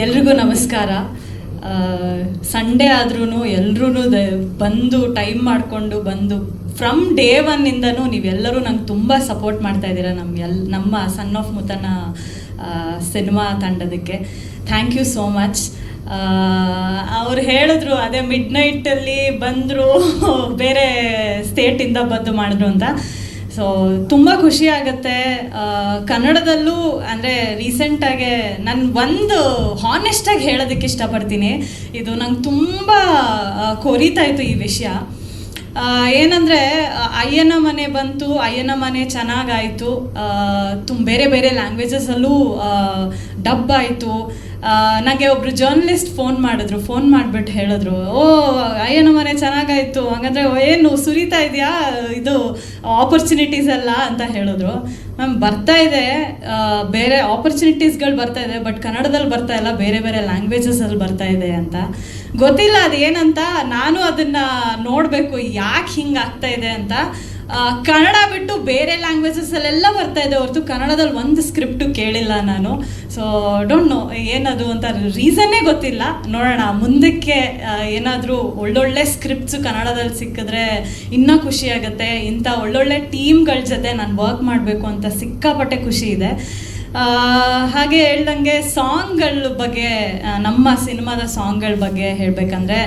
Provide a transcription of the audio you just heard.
ಎಲ್ರಿಗೂ ನಮಸ್ಕಾರ. ಸಂಡೇ ಆದ್ರೂ ಎಲ್ಲರೂ ಬಂದು ಟೈಮ್ ಮಾಡಿಕೊಂಡು ಬಂದು ಫ್ರಮ್ ಡೇ ಒನ್ನಿಂದನೂ ನೀವೆಲ್ಲರೂ ನಂಗೆ ತುಂಬ ಸಪೋರ್ಟ್ ಮಾಡ್ತಾ ಇದ್ದೀರಾ ನಮ್ಮ ಎಲ್, ನಮ್ಮ ಸನ್ ಆಫ್ ಮುತನ ಸಿನಿಮಾ ತಂಡದಕ್ಕೆ. ಥ್ಯಾಂಕ್ ಯು ಸೋ ಮಚ್ ಅವ್ರು ಹೇಳಿದ್ರು, ಅದೇ ಮಿಡ್ ನೈಟಲ್ಲಿ ಬಂದರು, ಬೇರೆ ಸ್ಟೇಟಿಂದ ಬಂದು ಮಾಡಿದ್ರು ಅಂತ. ಸೊ ತುಂಬ ಖುಷಿ ಆಗುತ್ತೆ. ಕನ್ನಡದಲ್ಲೂ ಅಂದರೆ ರೀಸೆಂಟಾಗೆ ನಾನು ಒಂದು ಹಾನೆಸ್ಟಾಗಿ ಹೇಳೋದಕ್ಕೆ ಇಷ್ಟಪಡ್ತೀನಿ. ಇದು ನಂಗೆ ತುಂಬ ಕೊರಿತಾ ಇತ್ತು ಈ ವಿಷಯ. ಏನಂದರೆ, ಅಯ್ಯನ ಮನೆ ಬಂತು, ಅಯ್ಯನ ಮನೆ ಚೆನ್ನಾಗಾಯಿತು. ತುಂಬ ಬೇರೆ ಬೇರೆ ಲ್ಯಾಂಗ್ವೇಜಸಲ್ಲೂ ಡಬ್ ಆಯಿತು. ನನಗೆ ಒಬ್ರು ಜರ್ನಲಿಸ್ಟ್ ಫೋನ್ ಮಾಡಿದ್ರು ಫೋನ್ ಮಾಡಿಬಿಟ್ಟು ಹೇಳಿದ್ರು, ಓ, ಅಯ್ಯನ ಮನೆ ಚೆನ್ನಾಗಾಯಿತು. ಹಂಗಂದ್ರೆ ಏನು, ಸುರಿತಾ ಇದೆಯಾ? ಇದು ಆಪರ್ಚುನಿಟೀಸ್ ಅಲ್ಲ ಅಂತ ಹೇಳಿದ್ರು. ಮ್ಯಾಮ್ ಬರ್ತಾ ಇದೆ. ಬೇರೆ ಆಪರ್ಚುನಿಟೀಸ್ಗಳು ಬರ್ತಾ ಇದೆ ಬಟ್ ಕನ್ನಡದಲ್ಲಿ ಬರ್ತಾ ಇಲ್ಲ, ಬೇರೆ ಬೇರೆ ಲ್ಯಾಂಗ್ವೇಜಸಲ್ಲಿ ಬರ್ತಾ ಇದೆ ಅಂತ. ಗೊತ್ತಿಲ್ಲ ಅದು ಏನಂತ ನಾನು ಅದನ್ನ ನೋಡಬೇಕು, ಯಾಕೆ ಹಿಂಗೆ ಆಗ್ತಾ ಇದೆ ಅಂತ. ಕನ್ನಡ ಬಿಟ್ಟು ಬೇರೆ ಲ್ಯಾಂಗ್ವೇಜಸ್ಸಲ್ಲೆಲ್ಲ ಬರ್ತಾ ಇದೆ ಹೊರತು ಕನ್ನಡದಲ್ಲಿ ಒಂದು ಸ್ಕ್ರಿಪ್ಟು ಕೇಳಿಲ್ಲ ನಾನು. ಸೊ ಡೋಂಟ್ ನೋ ಏನದು ಅಂತ ರೀಸನ್ನೇ ಗೊತ್ತಿಲ್ಲ. ನೋಡೋಣ, ಮುಂದಕ್ಕೆ ಏನಾದರೂ ಒಳ್ಳೊಳ್ಳೆ ಸ್ಕ್ರಿಪ್ಟ್ಸು ಕನ್ನಡದಲ್ಲಿ ಸಿಕ್ಕಿದ್ರೆ ಇನ್ನೂ ಖುಷಿ ಆಗುತ್ತೆ. ಇಂಥ ಒಳ್ಳೊಳ್ಳೆ ಟೀಮ್ಗಳ ಜೊತೆ ನಾನು ವರ್ಕ್ ಮಾಡಬೇಕು ಅಂತ ಸಿಕ್ಕಾಪಟ್ಟೆ ಖುಷಿ ಇದೆ. ಹಾಗೆ ಹೇಳ್ದಂಗೆ ಸಾಂಗ್ಗಳ ಬಗ್ಗೆ ನಮ್ಮ ಸಿನಿಮಾದ ಸಾಂಗ್ಗಳ ಬಗ್ಗೆ ಹೇಳಬೇಕಂದ್ರೆ